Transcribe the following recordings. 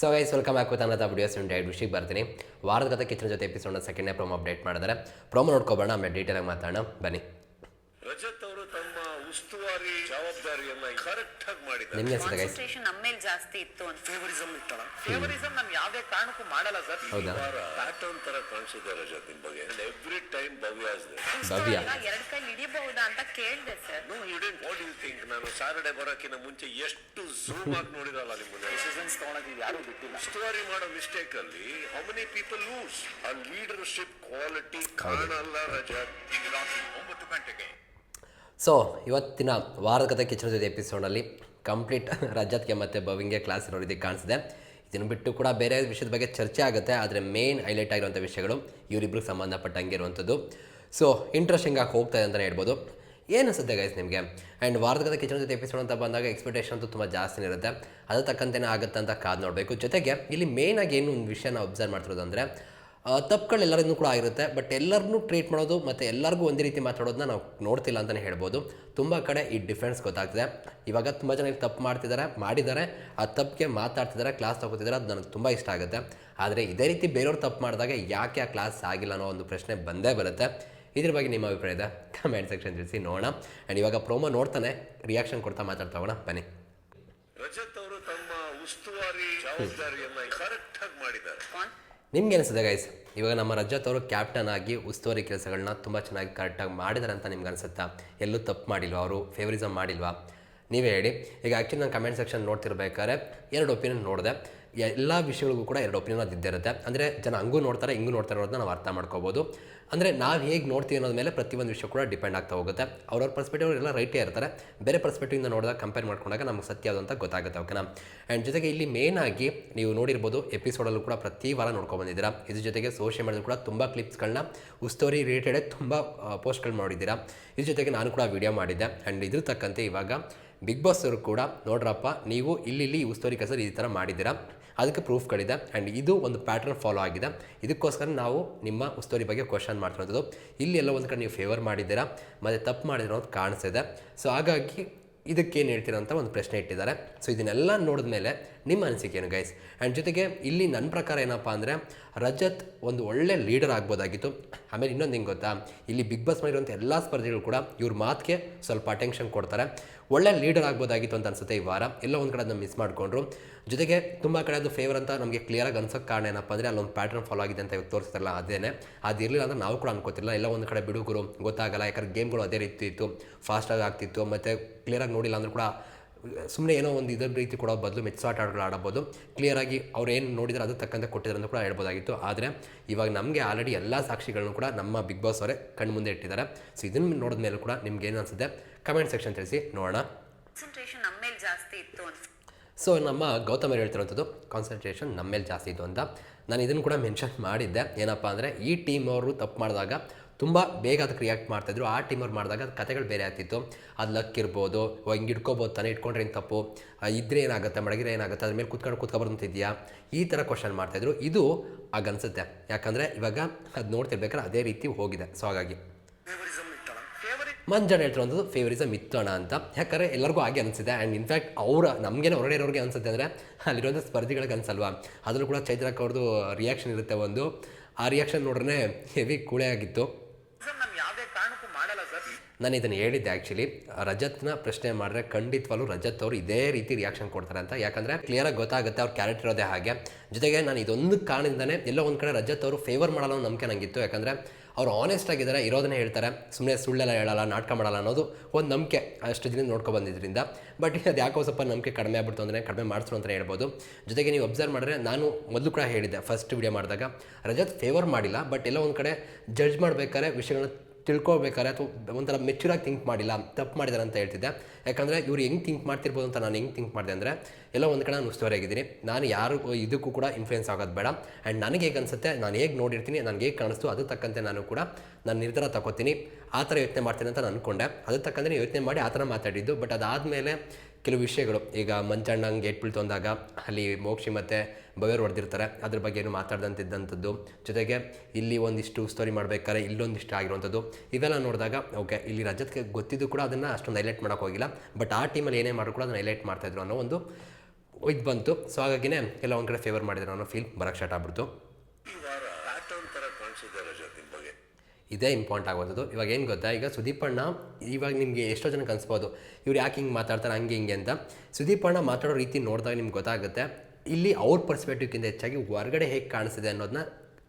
So guys welcome back with ಅನ್ನದ videos ಒಂದು ಎರಡು ವಿಷಯಕ್ಕೆ ಬರ್ತೀನಿ. ವಾರದ ಕತೆ ಕಿಚನ್ ಜೊತೆ ಎಪಿಸೋಡ್ನ ಸೆಕೆಂಡ್ ಪ್ರೋಮೋ ಅಪ್ಡೇಟ್ ಮಾಡಿದ್ದಾರೆ. ಪ್ರೋಮೋ ನೋಡ್ಕೊಬೋಣ ಆಮೇಲೆ ಡೀಟೇಲಾಗಿ ಮಾತಾಡೋಣ. ಬನ್ನಿ. ರಜತ್ ಅವರು ತಮ್ಮ ಉಸ್ತುವಾರಿ ಜವಾಬ್ದಾರಿಯನ್ನ ಕರೆಕ್ಟ್ ಆಗಿ ಮಾಡಿದ್ದಾರೆ. ನಿಮ್ಗೆ ಅನ್ಸುತ್ತೆ ಕಾನ್ಸಂಟ್ರೇಷನ್ ನಮ್ಮ ಮೇಲೆ ಜಾಸ್ತಿ ಇತ್ತು ಅಂತ. ಫೇವರಿಸಮ್ ಇತ್ತಲ್ಲ? ಫೇವರಿಸಮ್ ನಾನು ಯಾವ್ದೇ ಕಾರಣಕ್ಕೂ ಮಾಡಲ್ಲ ಸರ್. ಹೌದಾ? ಪ್ಯಾಟರ್ನ್ ತರ ಕಾಣಿಸಿದೆ ರಜತ್ ನಿಮ್ ಬಗ್ಗೆ. Every time Bhavya Bhavya. ಎರಡ್ ಕೈ ಹಿಡಿಯಬಹುದಾ ಅಂತ ಕೇಳಿದೆ sir. No you didn't what you think ನಾನು ಸಾಟರ್ಡೆ ಬರೋಕ್ಕಿಂತ ಮುಂಚೆ ಎಷ್ಟು ಝೂಮ್ ಆಗಿ ನೋಡಿರಲ್ಲ ನಿಮ್ಮನ್ನ ಡಿಸಿಷನ್ಸ್ ತಗೊಳಕ್ಕೆ ಯಾರು ಬಿಟ್ಟಿಲ್ಲ. ಉಸ್ತುವಾರಿ ಮಾಡೋ ಮಿಸ್ಟೇಕ್ ಅಲ್ಲಿ ಹೌ ಮೆನಿ ಪೀಪಲ್ ಲೂಸ್ ಆ ಲೀಡರ್ಶಿಪ್ ಕ್ವಾಲಿಟಿ ಕಾಣಲ್ಲ ರಜಾ. ರಾತ್ರಿ ಒಂಬತ್ತು ಗಂಟೆಗೆ. ಸೊ ಇವತ್ತಿನ ವಾರದ ಕತೆ ಕಿಚನ್ ಜೊತೆ ಎಪಿಸೋಡಲ್ಲಿ ಕಂಪ್ಲೀಟ್ ರಜತ್ಗೆ ಮತ್ತು ಬವಿಂಗೆ ಕ್ಲಾಸ್ ಇರೋ ರೀತಿ ಕಾಣಿಸಿದೆ. ಇದನ್ನು ಬಿಟ್ಟು ಕೂಡ ಬೇರೆ ವಿಷಯದ ಬಗ್ಗೆ ಚರ್ಚೆ ಆಗುತ್ತೆ, ಆದರೆ ಮೇನ್ ಹೈಲೈಟ್ ಆಗಿರುವಂಥ ವಿಷಯಗಳು ಇವರಿಬ್ರಿಗೆ ಸಂಬಂಧಪಟ್ಟಂಗೆ ಇರುವಂಥದ್ದು ಸೊ ಇಂಟ್ರೆಸ್ಟಿಂಗ್ ಆಗಿ ಹೋಗ್ತಾ ಇದೆ ಅಂತಲೇ ಹೇಳ್ಬೋದು. ಏನು ಅನಿಸುತ್ತೆ ಗೈಸ್ ನಿಮಗೆ? ಆ್ಯಂಡ್ ವಾರದ ಕತೆ ಕಿಚನ್ ಜೊತೆ ಎಪಿಸೋಡ್ ಅಂತ ಬಂದಾಗ ಎಕ್ಸ್ಪೆಕ್ಟೇಷನ್ ಅಂತೂ ತುಂಬ ಜಾಸ್ತಿ ಇರುತ್ತೆ. ಅದು ತಕ್ಕಂತೆನೇ ಆಗುತ್ತೆ ಅಂತ ಕಾದು ನೋಡಬೇಕು. ಜೊತೆಗೆ ಇಲ್ಲಿ ಮೇಯ್ನಾಗಿ ಏನು ಒಂದು ವಿಷಯನ ಅಬ್ಸರ್ವ್ ಮಾಡ್ತಿರೋದು ಅಂದರೆ ತಪ್ಪುಗಳು ಎಲ್ಲರನ್ನೂ ಕೂಡ ಆಗಿರುತ್ತೆ. ಬಟ್ ಎಲ್ಲರನ್ನೂ ಟ್ರೀಟ್ ಮಾಡೋದು ಮತ್ತು ಎಲ್ಲರಿಗೂ ಒಂದೇ ರೀತಿ ಮಾತಾಡೋದನ್ನ ನಾವು ನೋಡ್ತಿಲ್ಲ ಅಂತಲೇ ಹೇಳ್ಬೋದು. ತುಂಬ ಕಡೆ ಈ ಡಿಫ್ರೆನ್ಸ್ ಗೊತ್ತಾಗ್ತಿದೆ. ಇವಾಗ ತುಂಬ ಜನ ಇಲ್ಲಿ ತಪ್ಪು ಮಾಡ್ತಿದ್ದಾರೆ ಮಾಡಿದ್ದಾರೆ. ಆ ತಪ್ಪಿಗೆ ಮಾತಾಡ್ತಿದ್ದಾರೆ ಕ್ಲಾಸ್ ತಗೋತಿದ್ದಾರೆ ಅದು ನನಗೆ ತುಂಬ ಇಷ್ಟ ಆಗುತ್ತೆ. ಆದರೆ ಇದೇ ರೀತಿ ಬೇರೆಯವ್ರು ತಪ್ಪು ಮಾಡಿದಾಗ ಯಾಕೆ ಆ ಕ್ಲಾಸ್ ಆಗಿಲ್ಲ ಅನ್ನೋ ಒಂದು ಪ್ರಶ್ನೆ ಬಂದೇ ಬರುತ್ತೆ. ಇದ್ರ ಬಗ್ಗೆ ನಿಮ್ಮ ಅಭಿಪ್ರಾಯ ಇದೆ? ಕಮೆಂಟ್ ಸೆಕ್ಷನ್ ತಿಳಿಸಿ ನೋಡೋಣ. ಆ್ಯಂಡ್ ಇವಾಗ ಪ್ರೋಮೋ ನೋಡ್ತಾನೆ. ರಿಯಾಕ್ಷನ್ ಕೊಡ್ತಾ ಮಾತಾಡ್ತಾ ಹೋಗೋಣ. ಬನ್ನಿ. ರಜತ್ ಅವರು ತಮ್ಮ ಉಸ್ತುವಾರಿ ಜವಾಬ್ದಾರಿಯನ್ನ ಕರೆಕ್ಟ್ ಆಗಿ ಮಾಡಿದ್ದಾರೆ. ನಿಮ್ಗೆ ಅನಿಸುತ್ತೆ ಗೈಸ್ ಇವಾಗ ನಮ್ಮ ರಜತ್ ಅವರು ಕ್ಯಾಪ್ಟನ್ ಆಗಿ ಉಸ್ತುವಾರಿ ಕೆಲಸಗಳನ್ನ ತುಂಬ ಚೆನ್ನಾಗಿ ಕರೆಕ್ಟಾಗಿ ಮಾಡಿದಾರೆ ಅಂತ ನಿಮ್ಗೆ ಅನಿಸುತ್ತಾ? ಎಲ್ಲೂ ತಪ್ಪು ಮಾಡಿಲ್ವಾ? ಅವರು ಫೇವರಿಸಮ್ ಮಾಡಿಲ್ವಾ? ನೀವೇ ಹೇಳಿ. ಈಗ ಆ್ಯಕ್ಚುಲಿ ನಾನು ಕಮೆಂಟ್ ಸೆಕ್ಷನ್ ನೋಡ್ತಿರ್ಬೇಕಾದ್ರೆ ಎರಡು ಒಪಿನಿಯನ್ ನೋಡಿದೆ. ಎಲ್ಲ ವಿಷಯಗಳಿಗೂ ಕೂಡ ಎರಡು ಒಪಿನಿಯನ್ ಅದು ಇದ್ದೇ ಇರುತ್ತೆ. ಅಂದರೆ ಜನ ಹಂಗೂ ನೋಡ್ತಾರೆ, ಹಿಂಗೂ ನೋಡ್ತಾರೆ ಅನ್ನೋದನ್ನ ನಾವು ಅರ್ಥ ಮಾಡ್ಕೋಬೋದು. ಅಂದರೆ ನಾವು ಹೇಗೆ ನೋಡ್ತೀವಿ ಅನ್ನೋದ ಮೇಲೆ ಪ್ರತಿಯೊಂದು ವಿಷಯ ಕೂಡ ಡಿಪೆಂಡ್ ಆಗ್ತಾ ಹೋಗುತ್ತೆ. ಅವ್ರವ್ರ ಪರ್ಸ್ಪೆಕ್ಟಿವ್ ಎಲ್ಲ ರೈಟೇ ಇರ್ತಾರೆ. ಬೇರೆ ಪರ್ಸ್ಪೆಕ್ಟಿವಿಂದ ನೋಡಿದಾಗ ಕಂಪೇರ್ ಮಾಡ್ಕೊಂಡಾಗ ನಮ್ಗೆ ಸತ್ಯ ಯಾವುದು ಅಂತ ಗೊತ್ತಾಗುತ್ತೆ ಓಕೆನಾ ಆ್ಯಂಡ್ ಜೊತೆಗೆ ಇಲ್ಲಿ ಮೇನ್ ಆಗಿ ನೀವು ನೋಡಿರ್ಬೋದು ಎಪಿಸೋಡಲ್ಲೂ ಕೂಡ ಪ್ರತಿ ವಾರ ನೋಡ್ಕೊಂಡು ಬಂದಿದ್ದೀರಾ. ಇದ್ರ ಜೊತೆಗೆ ಸೋಷಿಯಲ್ ಮೀಡಿಯಾದಲ್ಲಿ ಕೂಡ ತುಂಬ ಕ್ಲಿಪ್ಸ್ಗಳನ್ನ ಉಸ್ತೋರಿ ರಿಲೇಟೆಡ್ ತುಂಬ ಪೋಸ್ಟ್ಗಳು ಮಾಡಿದ್ದೀರಾ ಇದ್ರ ಜೊತೆಗೆ ನಾನು ಕೂಡ ವೀಡಿಯೋ ಮಾಡಿದ್ದೆ. ಆ್ಯಂಡ್ ಇದ್ರ ತಕ್ಕಂತೆ ಇವಾಗ ಬಿಗ್ ಬಾಸ್ ಅವರು ಕೂಡ, ನೋಡ್ರಪ್ಪ, ನೀವು ಇಲ್ಲಿ ಇಲ್ಲಿ ಉಸ್ತೋರಿ ಕೆಲಸ ಈ ಥರ ಮಾಡಿದ್ದೀರಾ. ಅದಕ್ಕೆ ಪ್ರೂಫ್ಗಳಿದೆ ಆ್ಯಂಡ್ ಇದು ಒಂದು ಪ್ಯಾಟರ್ನ್ ಫಾಲೋ ಆಗಿದೆ. ಇದಕ್ಕೋಸ್ಕರ ನಾವು ನಿಮ್ಮ ಉಸ್ತೋರಿ ಬಗ್ಗೆ ಕ್ವಶನ್ ಮಾಡ್ತಿರೋದು. ಇಲ್ಲಿ ಎಲ್ಲ ಒಂದು ಕಡೆ ನೀವು ಫೇವರ್ ಮಾಡಿದ್ದೀರಾ? ಮತ್ತು ತಪ್ಪು ಮಾಡಿದಿರೋ ಅಂತ ಕಾಣಿಸ್ತಿದೆ. ಸೊ ಹಾಗಾಗಿ ಇದಕ್ಕೇನು ಹೇಳ್ತೀರಾ ಅಂತ ಒಂದು ಪ್ರಶ್ನೆ ಇಟ್ಟಿದ್ದಾರೆ. ಸೊ ಇದನ್ನೆಲ್ಲ ನೋಡಿದ ಮೇಲೆ ನಿಮ್ಮ ಅನಿಸಿಕೆ ಏನು ಗೈಸ್ ಆ್ಯಂಡ್ ಜೊತೆಗೆ ಇಲ್ಲಿ ನನ್ನ ಪ್ರಕಾರ ಏನಪ್ಪ ಅಂದರೆ, ರಜತ್ ಒಂದು ಒಳ್ಳೆ ಲೀಡರ್ ಆಗ್ಬೋದಾಗಿತ್ತು. ಆಮೇಲೆ ಇನ್ನೊಂದು ಹಿಂಗೆ ಗೊತ್ತಾ? ಇಲ್ಲಿ ಬಿಗ್ ಬಾಸ್ ಮಾಡಿರುವಂಥ ಎಲ್ಲ ಸ್ಪರ್ಧೆಗಳು ಕೂಡ ಇವ್ರ ಮಾತಿಗೆ ಸ್ವಲ್ಪ ಅಟೆನ್ಷನ್ ಕೊಡ್ತಾರೆ. ಒಳ್ಳೆ ಲೀಡರ್ ಆಗ್ಬೋದಾಗಿತ್ತು ಅಂತ ಅನ್ಸುತ್ತೆ ಈ ವಾರ. ಎಲ್ಲ ಒಂದು ಕಡೆ ಅದನ್ನ ಮಿಸ್ ಮಾಡಿಕೊಂಡ್ರು. ಜೊತೆಗೆ ತುಂಬ ಕಡೆ ಅದು ಫೇವರ್ ಅಂತ ನಮಗೆ ಕ್ಲಿಯರಾಗಿ ಅನ್ಸೋಕ್ಕೆ ಕಾರಣ ಏನಪ್ಪ ಅಂದರೆ ಅಲ್ಲೊಂದು ಪ್ಯಾಟರ್ನ್ ಫಾಲೋ ಆಗಿದೆ ಅಂತ ಇವಾಗ ತೋರಿಸ್ತಾರಲ್ಲ ಅದೇನೆ. ಅದಿರಲಿಲ್ಲ ಅಂದ್ರೆ ನಾವು ಕೂಡ ಅನ್ಕೋತಿಲ್ಲ ಎಲ್ಲ ಒಂದು ಕಡೆ ಬಿಡುಗರು ಗೊತ್ತಾಗಲ್ಲ. ಯಾಕಂದ್ರೆ ಗೇಮ್ಗಳು ಅದೇ ರೀತಿ ಇತ್ತು. ಫಾಸ್ಟಾಗಿ ಆಗ್ತಿತ್ತು. ಮತ್ತು ಕ್ಲಿಯರಾಗಿ ನೋಡಿಲ್ಲ ಅಂದರೂ ಕೂಡ ಸುಮ್ಮನೆ ಏನೋ ಒಂದು ಇದರ ರೀತಿ ಕೊಡೋ ಬದಲು ಮೆಚ್ಚಾಟ ಆಟಗಳು ಆಡಬಹುದು ಕ್ಲಿಯರಾಗಿ ಅವ್ರು ಏನು ನೋಡಿದ್ರೆ ಅದು ತಕ್ಕಂತೆ ಕೊಟ್ಟಿದ್ದಾರೆ ಅಂತ ಕೂಡ ಹೇಳ್ಬೋದಾಗಿತ್ತು. ಆದರೆ ಇವಾಗ ನಮಗೆ ಆಲ್ರೆಡಿ ಎಲ್ಲ ಸಾಕ್ಷಿಗಳನ್ನು ಕೂಡ ನಮ್ಮ ಬಿಗ್ ಬಾಸ್ ಅವರೇ ಕಣ್ಣು ಮುಂದೆ ಇಟ್ಟಿದ್ದಾರೆ. ಸೊ ಇದನ್ನು ನೋಡಿದ ಮೇಲೆ ಕೂಡ ನಿಮ್ಗೆ ಏನು ಅನಿಸುತ್ತೆ? ಕಮೆಂಟ್ ಸೆಕ್ಷನ್ ತಿಳಿಸಿ ನೋಡೋಣ. ಕಾನ್ಸಂಟ್ರೇಷನ್ ನಮ್ಮ ಮೇಲೆ ಜಾಸ್ತಿ ಇತ್ತು ಸೊ ನಮ್ಮ ಗೌತಮ್ ಅವ್ರು ಹೇಳ್ತಿರೋಂಥದ್ದು ಕಾನ್ಸಂಟ್ರೇಷನ್ ನಮ್ಮ ಮೇಲೆ ಜಾಸ್ತಿ ಇತ್ತು ಅಂತ. ನಾನು ಇದನ್ನು ಕೂಡ ಮೆನ್ಷನ್ ಮಾಡಿದ್ದೆ. ಏನಪ್ಪ ಅಂದರೆ ಈ ಟೀಮ್ ಅವರು ತಪ್ಪು ಮಾಡಿದಾಗ ತುಂಬ ಬೇಗ ಅದಕ್ಕೆ ರಿಯಾಕ್ಟ್ ಮಾಡ್ತಾಯಿದ್ರು ಆ ಟೀಮವ್ರು ಮಾಡಿದಾಗ ಅದು ಕತೆಗಳು ಬೇರೆ ಆಗ್ತಿತ್ತು. ಅದು ಲಕ್ ಇರ್ಬೋದು ಹಿಂಗೆ ಇಟ್ಕೋಬೋದು ತಾನೇ ಇಟ್ಕೊಂಡ್ರೆ ಏನು ತಪ್ಪು? ಇದ್ರೆ ಏನಾಗುತ್ತೆ, ಮಡಗಿದ್ರೆ ಏನಾಗುತ್ತೆ, ಅದ್ರ ಮೇಲೆ ಕುತ್ಕೊಂಡು ಕುತ್ಕೊಬರ್ತಿದ್ಯಾ ಈ ಥರ ಕ್ವಶನ್ ಮಾಡ್ತಾಯಿದ್ರು ಇದು ಆಗ ಅನ್ಸುತ್ತೆ ಯಾಕಂದರೆ ಇವಾಗ ಅದು ನೋಡ್ತಿರ್ಬೇಕಾದ್ರೆ ಅದೇ ರೀತಿ ಹೋಗಿದೆ. ಸೊ ಹಾಗಾಗಿ ಫೇವರಿಸಮ್ ಇತ್ತಲ್ಲ ಮಂಜಾಣ ಹೇಳ್ತಿರೋದು ಫೇವರಿಸಮ್ ಇತ್ತೋಣ ಅಂತ. ಯಾಕಂದರೆ ಎಲ್ಲರಿಗೂ ಹಾಗೆ ಅನಿಸಿದೆ ಆ್ಯಂಡ್ ಇನ್ಫ್ಯಾಕ್ಟ್ ಅವರ, ನಮಗೇನೆ ಹೊರಗಡೆ ಇರೋರಿಗೆ ಅನಿಸುತ್ತೆ ಅಂದರೆ ಅಲ್ಲಿರೋದು ಸ್ಪರ್ಧಿಗಳಿಗೆ ಅನ್ಸಲ್ವಾ? ಅದರಲ್ಲೂ ಕೂಡ ಚೈತ್ರಕ್ಕೆ ಅವ್ರದ್ದು ರಿಯಾಕ್ಷನ್ ಇರುತ್ತೆ ಒಂದು. ಆ ರಿಯಾಕ್ಷನ್ ನೋಡ್ರೆ ಹೆವಿ ಕೂಳೆ ಆಗಿತ್ತು ನಾನು ಯಾವ್ದೇ ಕಾರಣಕ್ಕೂ ಮಾಡಲ್ಲ ಸರ್ ನಾನು ಇದನ್ನು ಹೇಳಿದ್ದೆ ಆ್ಯಕ್ಚುಲಿ ರಜತ್ನ ಪ್ರಶ್ನೆ ಮಾಡಿದ್ರೆ ಖಂಡಿತವಾಗ್ಲೂ ರಜತ್ ಅವರು ಇದೇ ರೀತಿ ರಿಯಾಕ್ಷನ್ ಕೊಡ್ತಾರೆ ಅಂತ. ಯಾಕಂದರೆ ಕ್ಲಿಯರಾಗಿ ಗೊತ್ತಾಗುತ್ತೆ ಅವ್ರ ಕ್ಯಾರೆಕ್ಟರ್ ಇರೋದೇ ಹಾಗೆ. ಜೊತೆಗೆ ನಾನು ಇದೊಂದು ಕಾರಣದಿಂದನೇ ಎಲ್ಲೋ ಒಂದು ಕಡೆ ರಜತ್ ಅವರು ಫೇವರ್ ಮಾಡಲ್ಲ ಅನ್ನೋ ನಂಬಿಕೆ ನನಗಿತ್ತು ಯಾಕಂದರೆ ಅವ್ರು ಆನೆಸ್ಟ್ ಆಗಿದ್ದಾರೆ, ಇರೋದನ್ನೇ ಹೇಳ್ತಾರೆ. ಸುಮ್ಮನೆ ಸುಳ್ಳೆಲ್ಲ ಹೇಳಲ್ಲ, ನಾಟಕ ಮಾಡಲ್ಲ ಅನ್ನೋದು ಒಂದು ನಂಬಿಕೆ ಅಷ್ಟು ದಿನ ನೋಡ್ಕೊ ಬಂದಿದ್ದರಿಂದ ಬಟ್ ಅದು ಯಾಕೋ ಸ್ವಲ್ಪ ನಂಬಿಕೆ ಕಡಿಮೆ ಆಗ್ಬಿಡ್ತು ಅಂದರೆ ಕಡಿಮೆ ಮಾಡಿಸ್ರು ಅಂತ ಹೇಳ್ಬೋದು. ಜೊತೆಗೆ ನೀವು ಅಬ್ಸರ್ವ್ ಮಾಡಿದ್ರೆ ನಾನು ಮೊದಲು ಕೂಡ ಹೇಳಿದ್ದೆ ಫಸ್ಟ್ ವಿಡಿಯೋ ಮಾಡಿದಾಗ, ರಜತ್ ಫೇವರ್ ಮಾಡಿಲ್ಲ ಬಟ್ ಎಲ್ಲೋ ಒಂದು ಕಡೆ ಜಡ್ಜ್ ಮಾಡಬೇಕಾದ್ರೆ ವಿಷಯಗಳನ್ನ ತಿಳ್ಕೊಬೇಕಾದ್ರೆ ಅಥವಾ ಒಂಥರ ಮೆಚ್ಯೂರಾಗಿ ಥಿಂಕ್ ಮಾಡಿಲ್ಲ, ತಪ್ಪು ಮಾಡಿದ್ದಾರೆ ಅಂತ ಹೇಳ್ತಿದ್ದೆ. ಯಾಕಂದರೆ ಇವ್ರು ಹೆಂಗೆ ಥಿಂಕ್ ಮಾಡ್ತಿರ್ಬೋದು ಅಂತ ನಾನು ಹೆಂಗೆ ಥಿಂಕ್ ಮಾಡಿದೆ ಅಂದರೆ, ಎಲ್ಲ ಒಂದು ಕಡೆ ನಾನು ಉಸ್ತುವಾರಿಯಾಗಿದ್ದೀನಿ ನಾನು ಯಾರು ಇದಕ್ಕೂ ಕೂಡ ಇನ್ಫ್ಲುಯೆನ್ಸ್ ಆಗೋದು ಬೇಡ. ಆ್ಯಂಡ್ ನನಗೆ ಹೇಗೆ ಅನಿಸುತ್ತೆ, ನಾನು ಹೇಗೆ ನೋಡಿರ್ತೀನಿ, ನನಗೆ ಹೇಗೆ ಕಾಣಿಸ್ತು, ಅದು ತಕ್ಕಂತೆ ನಾನು ಕೂಡ ನಾನು ನಿರ್ಧಾರ ತಗೋತೀನಿ ಆ ಥರ ಯೋಚನೆ ಮಾಡ್ತೀನಿ ಅಂತ ನಾನು ಅಂದ್ಕೊಂಡೆ ಅದು ತಕ್ಕಂತೆ ಯೋಚನೆ ಮಾಡಿ ಆ ಥರ ಮಾತಾಡಿದ್ದು. ಬಟ್ ಅದಾದಮೇಲೆ ಕೆಲವು ವಿಷಯಗಳು. ಈಗ ಮಂಚಣ್ಣಂಗೆ ಏಟ್ ಬೀಳ್ತು ಅಂದಾಗ ಅಲ್ಲಿ ಮೋಕ್ಷಿ ಮತ್ತು ಭವ್ಯರು ಹೊಡೆದಿರ್ತಾರೆ. ಅದ್ರ ಬಗ್ಗೆ ಏನು ಮಾತಾಡ್ದಂತಿದ್ದಂಥದ್ದು. ಜೊತೆಗೆ ಇಲ್ಲಿ ಒಂದಿಷ್ಟು ಸ್ಟೋರಿ ಮಾಡಬೇಕಾದ್ರೆ ಇಲ್ಲೊಂದಿಷ್ಟು ಆಗಿರುವಂಥದ್ದು. ಇವೆಲ್ಲ ನೋಡಿದಾಗ ಓಕೆ ಇಲ್ಲಿ ರಜತ್ಗೆ ಗೊತ್ತಿದ್ದು ಕೂಡ ಅದನ್ನು ಅಷ್ಟೊಂದು ಹೈಲೈಟ್ ಮಾಡೋಕೆ ಹೋಗಿಲ್ಲ. ಬಟ್ ಆ ಟೀಮಲ್ಲಿ ಏನೇ ಮಾಡಿದ್ರು ಕೂಡ ಅದನ್ನು ಹೈಲೈಟ್ ಮಾಡ್ತಾಯಿದ್ರು ಅನ್ನೋ ಒಂದು ಇದು ಬಂತು. ಸೊ ಹಾಗಾಗಿನೇ ಎಲ್ಲ ಕಡೆ ಫೇವರ್ ಮಾಡಿದ್ರು ಅನ್ನೋ ಫೀಲ್ ಬರೋಕ್ಕೆ ಸ್ಟಾರ್ಟ್ ಆಗ್ಬಿಡ್ತು ಈ ವಾರ ಪ್ಯಾಟರ್ನ್ ತರ ಕಾಣಿಸಿದೆ ರಜತ್ ನಿಮ್ ಬಗ್ಗೆ ಇದೇ ಇಂಪಾರ್ಟೆಂಟ್ ಆಗುವಂಥದ್ದು ಇವಾಗ ಏನು ಗೊತ್ತಾ? ಈಗ ಸುದೀಪ್ ಅಣ್ಣ, ಇವಾಗ ನಿಮಗೆ ಎಷ್ಟೋ ಜನಕ್ಕೆ ಅನಿಸ್ಬೋದು ಇವ್ರು ಯಾಕೆ ಹಿಂಗೆ ಮಾತಾಡ್ತಾರೆ, ಹಂಗೆ ಹಿಂಗೆ ಅಂತ. ಸುದೀಪ್ ಅಣ್ಣ ಮಾತಾಡೋ ರೀತಿ ನೋಡಿದಾಗ ನಿಮ್ಗೆ ಗೊತ್ತಾಗುತ್ತೆ, ಇಲ್ಲಿ ಅವ್ರ ಪರ್ಸ್ಪೆಕ್ಟಿವ್ಗಿಂತ ಹೆಚ್ಚಾಗಿ ಹೊರಗಡೆ ಹೇಗೆ ಕಾಣಿಸಿದೆ ಅನ್ನೋದನ್ನ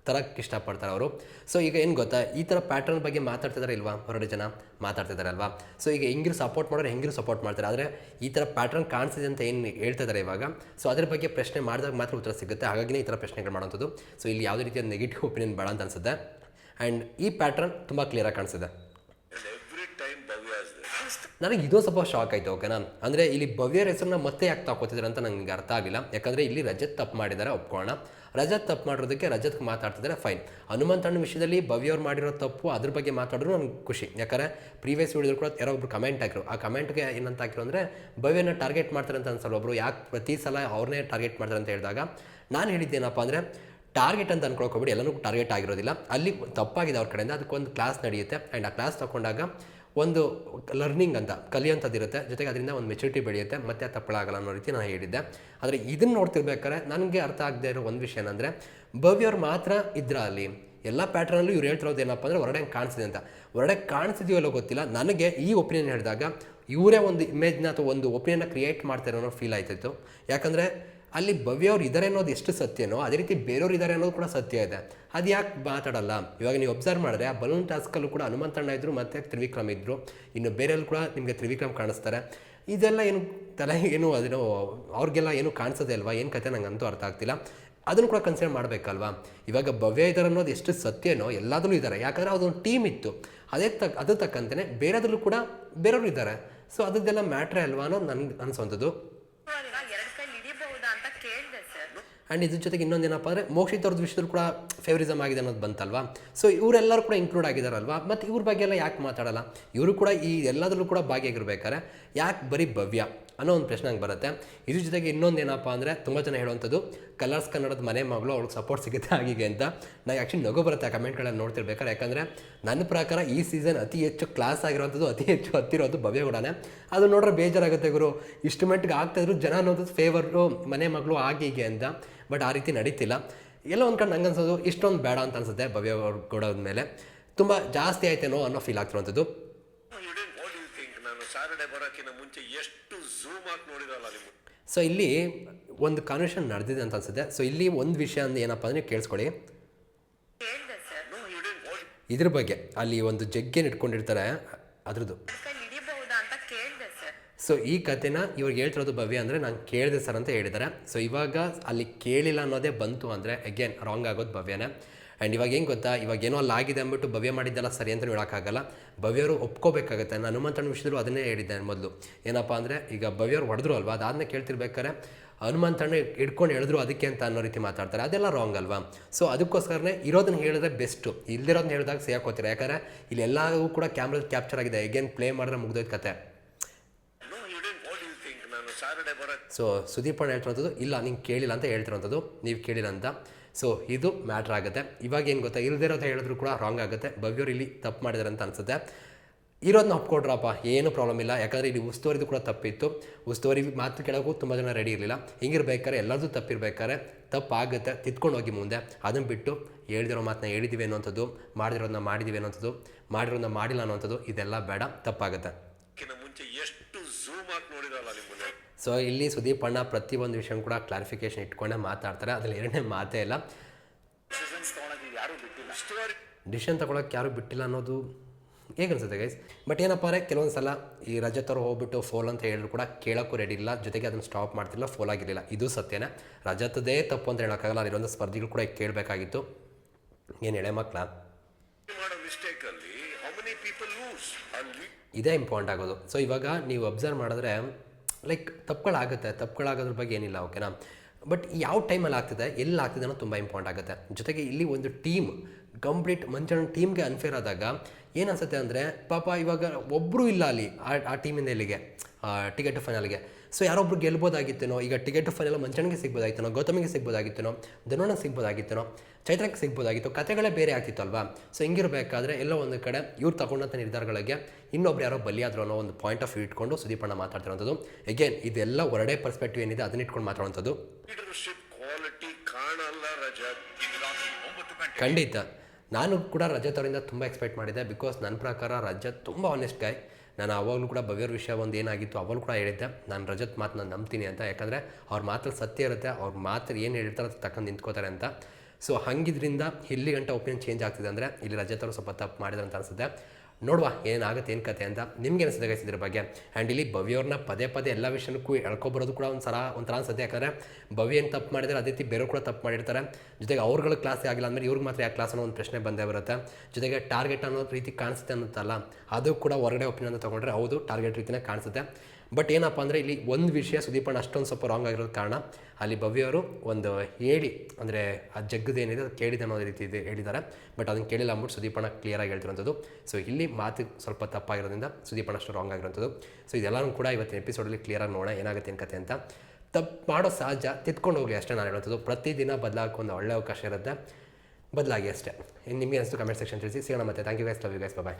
ತರಕ್ಕೆ ಇಷ್ಟಪಡ್ತಾರೆ ಅವರು. ಸೊ ಈಗ ಏನು ಗೊತ್ತಾ? ಈ ಥರ ಪ್ಯಾಟರ್ನ್ ಬಗ್ಗೆ ಮಾತಾಡ್ತಿದ್ದಾರೆ ಇಲ್ವಾ ಹೊರಗಡೆ ಜನ? ಮಾತಾಡ್ತಿದ್ದಾರೆ ಅಲ್ವಾ ಸೊ ಈಗ ಹೆಂಗಿರು ಸಪೋರ್ಟ್ ಮಾಡೋರು ಹೆಂಗಿರು ಸಪೋರ್ಟ್ ಮಾಡ್ತಾರೆ. ಆದರೆ ಈ ಥರ ಪ್ಯಾಟರ್ನ್ ಕಾಣಿಸಿದೆ ಅಂತ ಏನು ಹೇಳ್ತಿದ್ದಾರೆ ಇವಾಗ? ಸೊ ಅದ್ರ ಬಗ್ಗೆ ಪ್ರಶ್ನೆ ಮಾಡಿದಾಗ ಮಾತ್ರ ಉತ್ತರ ಸಿಗುತ್ತೆ. ಹಾಗಾಗಿ ಈ ಥರ ಪ್ರಶ್ನೆಗಳು ಮಾಡೋಂಥದ್ದು. ಸೊ ಇಲ್ಲಿ ಯಾವುದೇ ರೀತಿಯ ನೆಗೆಟಿವ್ ಒಪಿನಿಯನ್ ಬೇಡ ಅಂತ ಅನ್ಸುತ್ತೆ. ಆ್ಯಂಡ್ ಈ ಪ್ಯಾಟ್ರನ್ ತುಂಬ ಕ್ಲಿಯರಾಗಿ ಕಾಣಿಸಿದೆ ಭವ್ಯ. ನನಗೆ ಇದೊಂದು ಸ್ವಲ್ಪ ಶಾಕ್ ಆಯಿತು ಓಕೆನಾ ಅಂದರೆ ಇಲ್ಲಿ ಭವ್ಯರ ಹೆಸರನ್ನ ಮತ್ತೆ ಯಾಕೆ ತಗೋತಿದ್ದಾರೆ ಅಂತ ನನಗೆ ಅರ್ಥ ಆಗಿಲ್ಲ. ಯಾಕಂದರೆ ಇಲ್ಲಿ ರಜತ್ ತಪ್ಪು ಮಾಡಿದ್ದಾರೆ ಒಪ್ಕೊಳ್ಳೋಣ. ರಜತ್ ತಪ್ಪು ಮಾಡಿರೋದಕ್ಕೆ ರಜತ್ ಮಾತಾಡ್ತಿದ್ರೆ ಫೈನ್ ಹನುಮಂತಣ್ಣ ವಿಷಯದಲ್ಲಿ ಭವ್ಯವ್ರು ಮಾಡಿರೋ ತಪ್ಪು ಅದ್ರ ಬಗ್ಗೆ ಮಾತಾಡಿದ್ರು ನನಗೆ ಖುಷಿ. ಯಾಕಂದರೆ ಪ್ರೀವಿಯಸ್ ವಿಡಿಯೋದಲ್ಲಿ ಕೂಡ ಯಾರೋ ಒಬ್ರು ಕಮೆಂಟ್ ಹಾಕಿರು ಆ ಕಮೆಂಟ್ಗೆ ಏನಂತ ಹಾಕಿರು ಅಂದರೆ ಭವ್ಯನ ಟಾರ್ಗೆಟ್ ಮಾಡ್ತಾರೆ ಅಂತ ಅನ್ಸಲ್ಲ ಒಬ್ರು. ಯಾಕೆ ಪ್ರತಿ ಸಲ ಅವ್ರನ್ನೇ ಟಾರ್ಗೆಟ್ ಮಾಡ್ತಾರೆ ಅಂತ ಹೇಳಿದಾಗ ನಾನು ಹೇಳಿದ್ದೇನಪ್ಪ ಅಂದರೆ ಟಾರ್ಗೆಟ್ ಅಂತ ಅನ್ಕೊಳ್ಕೊಬೇಡಿ, ಎಲ್ಲನೂ ಟಾರ್ಗೆಟ್ ಆಗಿರೋದಿಲ್ಲ. ಅಲ್ಲಿ ತಪ್ಪಾಗಿದೆ ಅವ್ರ ಕಡೆಯಿಂದ, ಅದಕ್ಕೊಂದು ಕ್ಲಾಸ್ ನಡೆಯುತ್ತೆ. ಆ್ಯಂಡ್ ಆ ಕ್ಲಾಸ್ ತಗೊಂಡಾಗ ಒಂದು ಲರ್ನಿಂಗ್ ಅಂತ, ಕಲಿಯೋಂಥದ್ದಿರುತ್ತೆ. ಜೊತೆಗೆ ಅದರಿಂದ ಒಂದು ಮೆಚುರಿಟಿ ಬೆಳೆಯುತ್ತೆ. ಮತ್ತೆ ತಪ್ಪಳಾಗಲ್ಲ ಅನ್ನೋ ರೀತಿ ನಾನು ಹೇಳಿದ್ದೆ. ಆದರೆ ಇದನ್ನು ನೋಡ್ತಿರ್ಬೇಕಾದ್ರೆ ನನಗೆ ಅರ್ಥ ಆಗದೆ ಇರೋ ಒಂದು ವಿಷಯ ಏನಂದರೆ, ಭವ್ಯವ್ರು ಮಾತ್ರ ಇದ್ರ ಅಲ್ಲಿ. ಎಲ್ಲ ಪ್ಯಾಟ್ರನಲ್ಲೂ ಇವ್ರು ಹೇಳ್ತಿರೋದು ಏನಪ್ಪ ಅಂದರೆ ಹೊರಡೆ ಕಾಣಿಸಿದೆ ಅಂತ. ಹೊರಡೆ ಕಾಣಿಸ್ತಿದೆಯೋ ಇಲ್ಲೋ ಗೊತ್ತಿಲ್ಲ. ನನಗೆ ಈ ಒಪಿನಿಯನ್ ಹೇಳಿದಾಗ ಇವರೇ ಒಂದು ಇಮೇಜ್ನ ಅಥವಾ ಒಂದು ಒಪಿನಿಯನ್ನ ಕ್ರಿಯೇಟ್ ಮಾಡ್ತಾರೆ ಅನ್ನೋ ಫೀಲ್ ಆಯ್ತಿತ್ತು. ಯಾಕಂದರೆ ಅಲ್ಲಿ ಭವ್ಯವ್ರು ಇದ್ದಾರೆ ಅನ್ನೋದು ಎಷ್ಟು ಸತ್ಯನೋ, ಅದೇ ರೀತಿ ಬೇರೆಯವ್ರು ಇದ್ದಾರೆ ಅನ್ನೋದು ಕೂಡ ಸತ್ಯ ಇದೆ. ಅದು ಯಾಕೆ ಮಾತಾಡಲ್ಲ? ಇವಾಗ ನೀವು ಅಬ್ಸರ್ವ್ ಮಾಡಿದ್ರೆ ಆ ಬಲೂನ್ ಟಾಸ್ಕಲ್ಲೂ ಕೂಡ ಹನುಮಂತಣ್ಣ ಇದ್ದರು ಮತ್ತು ತ್ರಿವಿಕ್ರಮ್ ಇದ್ದರು ಇನ್ನು ಬೇರೆಯಲ್ಲೂ ಕೂಡ ನಿಮಗೆ ತ್ರಿವಿಕ್ರಮ್ ಕಾಣಿಸ್ತಾರೆ. ಇದೆಲ್ಲ ಏನು ತಲೆ ಏನು ಅದೇನೋ ಅವ್ರಿಗೆಲ್ಲ ಏನು ಕಾಣಿಸೋದೇ ಅಲ್ವಾ? ಏನು ಕತೆ ನಂಗೆ ಅಂತೂ ಅರ್ಥ ಆಗ್ತಿಲ್ಲ. ಅದನ್ನು ಕೂಡ ಕನ್ಸಿಡರ್ ಮಾಡಬೇಕಲ್ವಾ? ಇವಾಗ ಭವ್ಯ ಇದ್ದಾರೆ ಅನ್ನೋದು ಎಷ್ಟು ಸತ್ಯನೋ ಎಲ್ಲದರಲ್ಲೂ ಇದ್ದಾರೆ ಯಾಕಂದರೆ ಅದೊಂದು ಟೀಮ್ ಇತ್ತು. ಅದೇ ತಕ್ಕ ಅದು ತಕ್ಕಂತೆಯೇ ಬೇರೆದ್ರಲ್ಲೂ ಕೂಡ ಬೇರೆಯವರು ಇದ್ದಾರೆ ಸೊ ಅದಕ್ಕೆಲ್ಲ ಮ್ಯಾಟ್ರೇ ಅಲ್ವಾ ಅನ್ನೋದು ನನಗೆ ಅನಿಸೋಂಥದ್ದು ಎರಡ್ ಕೈ ಹಿಡಿಬಹುದಾ ಅಂತ ಕೇಳ್ದೆ ಸರ್ ಆ್ಯಂಡ್ ಇದ್ರ ಜೊತೆಗೆ ಇನ್ನೊಂದು ಏನಪ್ಪ ಅಂದರೆ ಮೋಕ್ಷಿತ್ ಅವ್ರದ್ದು ವಿಷಯದಲ್ಲಿ ಕೂಡ ಫೇವರಿಸಮ್ ಆಗಿದೆ ಅನ್ನೋದು ಬಂತಲ್ವಾ? ಸೊ ಇವರೆಲ್ಲರೂ ಕೂಡ ಇನ್ಕ್ಲೂಡ್ ಆಗಿದಾರಲ್ವಾ? ಮತ್ತು ಇವ್ರ ಬಗ್ಗೆ ಎಲ್ಲ ಯಾಕೆ ಮಾತಾಡಲ್ಲ? ಇವರು ಕೂಡ ಈ ಎಲ್ಲದರಲ್ಲೂ ಕೂಡ ಭಾಗಿಯಾಗಿರ್ಬೇಕಾದ್ರೆ ಯಾಕೆ ಬರೀ ಭವ್ಯ? ಅನ್ನೋ ಒಂದು ಪ್ರಶ್ನೆ ನಂಗೆ ಬರುತ್ತೆ. ಇದ್ರ ಜೊತೆಗೆ ಇನ್ನೊಂದು ಏನಪ್ಪ ಅಂದರೆ ತುಂಬ ಜನ ಹೇಳುವಂಥದ್ದು, ಕಲರ್ಸ್ ಕನ್ನಡದ ಮನೆ ಮಗಳು ಅವ್ಳಿಗೆ ಸಪೋರ್ಟ್ ಸಿಗುತ್ತೆ ಹಾಗೆ ಅಂತ. ನಾನು ಆ್ಯಕ್ಚುಲಿ ನಗು ಬರುತ್ತೆ ಆ ಕಮೆಂಟ್ಗಳನ್ನು ನೋಡ್ತಿರ್ಬೇಕಾದ್ರೆ. ಯಾಕಂದರೆ ನನ್ನ ಪ್ರಕಾರ ಈ ಸೀಸನ್ ಅತಿ ಹೆಚ್ಚು ಕ್ಲಾಸ್ ಆಗಿರೋಂಥದ್ದು ಅತಿ ಹೆಚ್ಚು ಹತ್ತಿರೋದು ಭವ್ಯ ಕೂಡನೇ ಅದು ನೋಡ್ರೆ ಬೇಜಾರಾಗುತ್ತೆ ಗುರು. ಇಷ್ಟು ಮಟ್ಟಿಗೆ ಆಗ್ತಾಯಿದ್ರು ಜನ ಅನ್ನೋದು ಫೇವರು ಮನೆ ಮಗಳು ಆಗಿಗೆ ಅಂತ. ಬಟ್ ಆ ರೀತಿ ನಡೀತಿಲ್ಲ. ಎಲ್ಲ ಒಂದು ಕಡೆ ನಂಗೆ ಅನ್ಸೋದು ಇಷ್ಟೊಂದು ಬೇಡ ಅಂತ ಅನ್ಸುತ್ತೆ ಭವ್ಯ ಅವ್ರ ಮೇಲೆ. ತುಂಬ ಜಾಸ್ತಿ ಆಯ್ತೇನೋ ಅನ್ನೋ ಫೀಲ್ ಆಗ್ತಿರೋಂಥದ್ದು You didn't- what do you think? ನಾನು ಸ್ಯಾಟರ್ಡೆ ಬರೋಕ್ಕಿಂತ ಮುಂಚೆ ಎಷ್ಟು ಝೂಮ್ ಆಗಿ ನೋಡಿರಲ್ಲ ನಿಮ್ಮ ಸೊ ಇಲ್ಲಿ ಒಂದು ಕಾನ್ವರ್ಷನ್ ನಡೆದಿದೆ ಅಂತ ಅನ್ಸುತ್ತೆ. ಸೊ ಇಲ್ಲಿ ಒಂದು ವಿಷಯ ಅಂದ್ರೆ ಏನಪ್ಪ ಅಂದರೆ ಕೇಳಿಸ್ಕೊಳ್ಳಿ. ಇದ್ರ ಬಗ್ಗೆ ಅಲ್ಲಿ ಒಂದು ಜಗ್ಗೇನು ಇಟ್ಕೊಂಡಿರ್ತಾರೆ ಅದ್ರದ್ದು. ಸೊ ಈ ಕಥೆನ ಇವ್ರಿಗೆ ಹೇಳ್ತಿರೋದು ಭವ್ಯ ಅಂದರೆ ನಾನು ಕೇಳಿದೆ ಸರ್ ಅಂತ ಹೇಳಿದ್ದಾರೆ. ಸೊ ಇವಾಗ ಅಲ್ಲಿ ಕೇಳಿಲ್ಲ ಅನ್ನೋದೇ ಬಂತು ಅಂದರೆ ಅಗೇನ್ ರಾಂಗ್ ಆಗೋದು ಭವ್ಯನೇ. ಆ್ಯಂಡ್ ಇವಾಗ ಏನು ಗೊತ್ತಾ? ಇವಾಗ ಏನೋ ಅಲ್ಲಿ ಆಗಿದೆ ಅಂದ್ಬಿಟ್ಟು ಭವ್ಯ ಮಾಡಿದ್ದೆಲ್ಲ ಸರಿ ಅಂತ ಹೇಳೋಕ್ಕಾಗಲ್ಲ. ಭವ್ಯರು ಒಪ್ಕೋಬೇಕಾಗತ್ತೆ. ನಾನು ಹನುಮಂತನ ವಿಷಯದಲ್ಲೂ ಅದನ್ನೇ ಹೇಳಿದ್ದೆ ಮೊದಲು. ಏನಪ್ಪ ಅಂದರೆ ಈಗ ಭವ್ಯರು ಹೊಡೆದ್ರು ಅಲ್ವಾ? ಅದಾದನ್ನ ಕೇಳ್ತಿರ್ಬೇಕಾರೆ ಹನುಮಂತಣ್ಣ ಹಿಡ್ಕೊಂಡು ಹೇಳಿದ್ರು ಅದಕ್ಕೆ ಅಂತ ಅನ್ನೋ ರೀತಿ ಮಾತಾಡ್ತಾರೆ. ಅದೆಲ್ಲ ರಾಂಗ್ ಅಲ್ವಾ? ಸೊ ಅದಕ್ಕೋಸ್ಕರನೇ ಇರೋದನ್ನ ಹೇಳಿದ್ರೆ ಬೆಸ್ಟು ಇಲ್ದಿರೋದನ್ನ ಹೇಳಿದಾಗ ಸಿಗಾಕೋತೀರ ಯಾಕಂದರೆ ಇಲ್ಲಿ ಎಲ್ಲವೂ ಕೂಡ ಕ್ಯಾಮ್ರಾ ಕ್ಯಾಪ್ಚರ್ ಆಗಿದೆ. ಎಗೇನ್ ಪ್ಲೇ ಮಾಡಿದ್ರೆ ಮುಗ್ದೋಯ್ತು ಕತೆ. ಸೊ ಸುದೀಪ್ ಅಣ್ಣ ಹೇಳ್ತಿರೋಂಥದ್ದು ಇಲ್ಲ ನೀನು ಕೇಳಿಲ್ಲ ಅಂತ ಹೇಳ್ತಿರೋಂಥದ್ದು. ನೀವು ಕೇಳಿಲ್ಲ ಅಂತ. ಸೊ ಇದು ಮ್ಯಾಟ್ರ್ ಆಗುತ್ತೆ. ಇವಾಗ ಏನು ಗೊತ್ತಾ? ಇರೋದು ಹೇಳಿದ್ರು ಕೂಡ ರಾಂಗ್ ಆಗುತ್ತೆ. ಭವ್ಯರು ಇಲ್ಲಿ ತಪ್ಪು ಮಾಡಿದಾರೆ ಅಂತ ಅನ್ಸುತ್ತೆ. ಇರೋದನ್ನ ಒಪ್ಕೊಡ್ರಪ್ಪ, ಏನು ಪ್ರಾಬ್ಲಮ್ ಇಲ್ಲ. ಯಾಕಂದರೆ ಇಲ್ಲಿ ಉಸ್ತುವಾರಿದು ಕೂಡ ತಪ್ಪಿತ್ತು. ಉಸ್ತುವಾರಿ ಮಾತು ಕೇಳೋಕ್ಕೂ ತುಂಬ ಜನ ರೆಡಿ ಇರಲಿಲ್ಲ. ಹಿಂಗಿರ್ಬೇಕಾದ್ರೆ ಎಲ್ಲರದು ತಪ್ಪಿರ್ಬೇಕಾದ್ರೆ ತಪ್ಪು ಆಗುತ್ತೆ ತಿದ್ಕೊಂಡು ಹೋಗಿ ಮುಂದೆ. ಅದನ್ನು ಬಿಟ್ಟು ಹೇಳ್ದಿರೋ ಮಾತನ್ನ ಹೇಳಿದ್ದೀವಿ ಅನ್ನೋಂಥದ್ದು ಮಾಡಿದಿರೋದನ್ನ ಮಾಡಿದ್ದೀವಿ ಅನ್ನೋಂಥದ್ದು ಮಾಡಿರೋದನ್ನ ಮಾಡಿಲ್ಲ ಅನ್ನೋಂಥದ್ದು ಇದೆಲ್ಲ ಬೇಡ. ತಪ್ಪಾಗುತ್ತೆ ಮುಂಚೆ ಎಷ್ಟು ಝೂಮ್ ಆಗಿ ನೋಡಿರಲ್ಲ ನಿಮ್ಮನ್ನ ಸೊ ಇಲ್ಲಿ ಸುದೀಪ್ ಅಣ್ಣ ಪ್ರತಿಯೊಂದು ವಿಷಯ ಕೂಡ ಕ್ಲಾರಿಫಿಕೇಶನ್ ಇಟ್ಕೊಂಡೆ ಮಾತಾಡ್ತಾರೆ. ಅದ್ರಲ್ಲಿ ಎರಡನೇ ಮಾತೇ ಇಲ್ಲ. ಡಿಸಿಷನ್ ತಗೊಳಕ್ಕೆ ಯಾರೂ ಬಿಟ್ಟಿಲ್ಲ ಅನ್ನೋದು ಹೇಗೆ ಅನ್ಸುತ್ತೆ ಗೈಸ್ ಬಟ್ ಏನಪ್ಪ ಅಂದರೆ ಕೆಲವೊಂದು ಸಲ ಈ ರಜತ್ ಅವರು ಹೋಗ್ಬಿಟ್ಟು ಫೋಲ್ ಅಂತ ಹೇಳಿದ್ರು ಕೂಡ ಕೇಳೋಕ್ಕೂ ರೆಡಿ ಇಲ್ಲ. ಜೊತೆಗೆ ಅದನ್ನು ಸ್ಟಾಪ್ ಮಾಡ್ತಿಲ್ಲ ಫೋಲ್ ಆಗಿರಲಿಲ್ಲ. ಇದು ಸತ್ಯನೇ. ರಜತದೇ ತಪ್ಪು ಅಂತ ಹೇಳೋಕ್ಕಾಗಲ್ಲ. ಅಲ್ಲಿರೋಂಥ ಸ್ಪರ್ಧಿಗಳು ಕೂಡ ಕೇಳಬೇಕಾಗಿತ್ತು. ಏನು ಎಳೆ ಮಕ್ಕಳ ಇದೇ ಇಂಪಾರ್ಟೆಂಟ್ ಆಗೋದು. ಸೊ ಇವಾಗ ನೀವು ಅಬ್ಸರ್ವ್ ಮಾಡಿದ್ರೆ ಲೈಕ್ ತಪ್ಪುಗಳಾಗುತ್ತೆ, ತಪ್ಪುಗಳಾಗೋದ್ರ ಬಗ್ಗೆ ಏನಿಲ್ಲ ಓಕೆನಾ ಬಟ್ ಯಾವ ಟೈಮಲ್ಲಿ ಆಗ್ತಿದೆ, ಎಲ್ಲಿ ಆಗ್ತಿದೆ ಅನ್ನೋದು ತುಂಬ ಇಂಪಾರ್ಟೆಂಟ್ ಆಗುತ್ತೆ. ಜೊತೆಗೆ ಇಲ್ಲಿ ಒಂದು ಟೀಮ್ ಕಂಪ್ಲೀಟ್ ಮಂಚನ ಟೀಮ್ಗೆ ಅನ್ಫೇರ್ ಆದಾಗ ಏನು ಅನ್ಸುತ್ತೆ ಅಂದರೆ ಪಾಪ ಇವಾಗ ಒಬ್ಬರು ಇಲ್ಲ ಅಲ್ಲಿ ಆ ಆ ಟೀಮಿಂದ ಇಲ್ಲಿಗೆ ಟಿಕೆಟ್ ಫೈನಲ್ಗೆ ಸೊ ಯಾರೊಬ್ರು ಗೆಲ್ಬೋದಾಗಿತ್ತೇನೋ ಈಗ ಟಿಕೆಟ್ ಫೈನಲ್ ಮಂಚಣಿಗೆ ಸಿಗ್ಬೋದಾಗಿತ್ತೇನೋ ಗೌತಮಿಗೆ ಸಿಗ್ಬೋದಾಗಿತ್ತೇನೋ ಧನುವಣ್ಣಗೆ ಸಿಗ್ಬೋದಾಗಿತ್ತೇನೋ ಚೈತ್ರಕ್ಕೆ ಸಿಗ್ಬೋದಾಗಿತ್ತು ಕತೆಗಳೇ ಬೇರೆ ಆಗ್ತಿತ್ತು ಅಲ್ವಾ ಸೊ ಹಿಂಗಿರಬೇಕಾದ್ರೆ ಎಲ್ಲೋ ಒಂದು ಕಡೆ ಇವ್ರು ತಗೊಂಡಂಥ ನಿರ್ಧಾರಗಳಿಗೆ ಇನ್ನೊಬ್ರು ಯಾರೋ ಬಲಿಯಾದ್ರು ಅನ್ನೋ ಒಂದು ಪಾಯಿಂಟ್ ಆಫ್ ವ್ಯೂ ಇಟ್ಕೊಂಡು ಸುದೀಪಣ್ಣ ಮಾತಾಡ್ತಿರೋಂಥದ್ದು. ಎಗೇನ್ ಇದೆಲ್ಲ ಹೊರಡೆ ಪರ್ಸ್ಪೆಕ್ಟಿವ್ ಏನಿದೆ ಅದನ್ನ ಇಟ್ಕೊಂಡು ರಜತ್ ಖಂಡಿತ. ನಾನು ಕೂಡ ರಜತ್ ಅವರಿಂದ ತುಂಬ ಎಕ್ಸ್ಪೆಕ್ಟ್ ಮಾಡಿದೆ ಬಿಕಾಸ್ ನನ್ನ ಪ್ರಕಾರ ರಜತ್ ತುಂಬ ಆನೆಸ್ಟ್ ಗಾಯ್ ನಾನು ಆವಾಗಲೂ ಕೂಡ ಭವ್ಯರ ವಿಷಯ ಒಂದು ಏನಾಗಿತ್ತು ಅವಾಗಲೂ ಕೂಡ ಹೇಳಿದ್ದೆ. ನಾನು ರಜತ್ ಮಾತು ನಾನು ನಂಬ್ತೀನಿ ಅಂತ. ಯಾಕಂದರೆ ಅವ್ರ ಮಾತಲ್ಲಿ ಸತ್ಯ ಇರುತ್ತೆ, ಅವ್ರ ಮಾತ್ರ ಏನು ಹೇಳ್ತಾರೆ ತಕ್ಕಂಡು ನಿಂತ್ಕೋತಾರೆ ಅಂತ. ಸೊ ಹಂಗಿದ್ರಿಂದ ಇಲ್ಲಿ ಗಂಟ ಒಪಿನಿಯನ್ ಚೇಂಜ್ ಆಗ್ತಿದೆ ಅಂದರೆ, ಇಲ್ಲಿ ರಜತ್ ಅವರು ಸ್ವಲ್ಪ ತಪ್ಪು ಮಾಡಿದ್ರು ಅಂತ ಅನಿಸುತ್ತೆ. ನೋಡುವ ಏನಾಗುತ್ತೆ, ಏನು ಕತೆ ಅಂತ ನಿಮ್ಗೆ ಅನಿಸುತ್ತೆ ಗೈಸ್ ಇದ್ರ ಬಗ್ಗೆ. ಆ್ಯಂಡ್ ಇಲ್ಲಿ ಭವ್ಯವ್ರನ್ನ ಪದೇ ಪದೇ ಎಲ್ಲ ವಿಷಯಕ್ಕೂ ಎಳ್ಕೊಬರೋದು ಕೂಡ ಒಂದು ಸಲ ಒಂಥರ ಅನ್ಸುತ್ತೆ. ಯಾಕಂದರೆ ಭವ್ಯ ಏನು ತಪ್ಪು ಮಾಡಿದರೆ, ಅದೇ ರೀತಿ ಬೇರೆಯವ್ರು ಕೂಡ ತಪ್ಪು ಮಾಡಿರ್ತಾರೆ. ಜೊತೆಗೆ ಅವ್ರುಗಳ ಕ್ಲಾಸ್ ಆಗಿಲ್ಲ ಅಂದರೆ ಇವ್ರಿಗೆ ಮಾತ್ರ ಯಾವ ಕ್ಲಾಸ್ ಅನ್ನೋ ಒಂದು ಪ್ರಶ್ನೆ ಬಂದೇ ಬರುತ್ತೆ. ಜೊತೆಗೆ ಟಾರ್ಗೆಟ್ ಅನ್ನೋ ರೀತಿ ಕಾಣಿಸುತ್ತೆ ಅನ್ನೋದಲ್ಲ ಅದು ಕೂಡ ಹೊರಗಡೆ ಒಪಿನಿಯನ್ ತೊಗೊಂಡ್ರೆ ಹೌದು ಟಾರ್ಗೆಟ್ ರೀತಿನೇ ಕಾಣಿಸುತ್ತೆ. ಬಟ್ ಏನಪ್ಪ ಅಂದರೆ ಇಲ್ಲಿ ಒಂದು ವಿಷಯ ಸುದೀಪಣ್ಣ ಅಷ್ಟೊಂದು ಸ್ವಲ್ಪ ರಾಂಗ್ ಆಗಿರೋದು ಕಾರಣ. ಅಲ್ಲಿ ಭವ್ಯವರು ಒಂದು ಹೇಳಿ, ಅಂದರೆ ಆ ಜಗ್ಗದ ಏನಿದೆ ಅದು ಕೇಳಿದೆ ಅನ್ನೋ ರೀತಿ ಇದೆ ಹೇಳಿದ್ದಾರೆ. ಬಟ್ ಅದನ್ನು ಕೇಳಿಲ್ಲ ಅಂದ್ಬಿಟ್ಟು ಸುದೀಪಣ್ಣ ಕ್ಲಿಯರಾಗಿ ಹೇಳ್ತಿರೋಂಥದ್ದು. ಸೊ ಇಲ್ಲಿ ಮಾತು ಸ್ವಲ್ಪ ತಪ್ಪಾಗಿರೋದ್ರಿಂದ ಸುದೀಪಣ್ಣ ಅಷ್ಟು ರಾಂಗ್ ಆಗಿರೋಂಥದ್ದು. ಸೊ ಇದೆಲ್ಲನೂ ಕೂಡ ಇವತ್ತಿನ ಎಪಿಸೋಡಲ್ಲಿ ಕ್ಲಿಯರಾಗಿ ನೋಡೋಣ, ಏನಾಗುತ್ತೆ ಏನು ಕತೆ ಅಂತ. ತಪ್ಪು ಮಾಡೋ ಸಹಜ ತಿದ್ಕೊಂಡು ಹೋಗಲಿ ಅಷ್ಟೇ ನಾನು ಹೇಳೋಂಥದ್ದು. ಪ್ರತಿದಿನ ಬದಲಾಗೋ ಒಂದು ಒಳ್ಳೆ ಅವಕಾಶ ಇರುತ್ತೆ. ಬದಲಾಗಿ ಅಷ್ಟೇ. ಇನ್ನು ನಿಮಗೆ ಅನಿಸ್ತು ಕಮೆಂಟ್ ಸೆಕ್ಷನ್ ತಿಳಿಸಿ. ಸಿಗೋಣ ಮತ್ತೆ. Thank you guys love you guys bye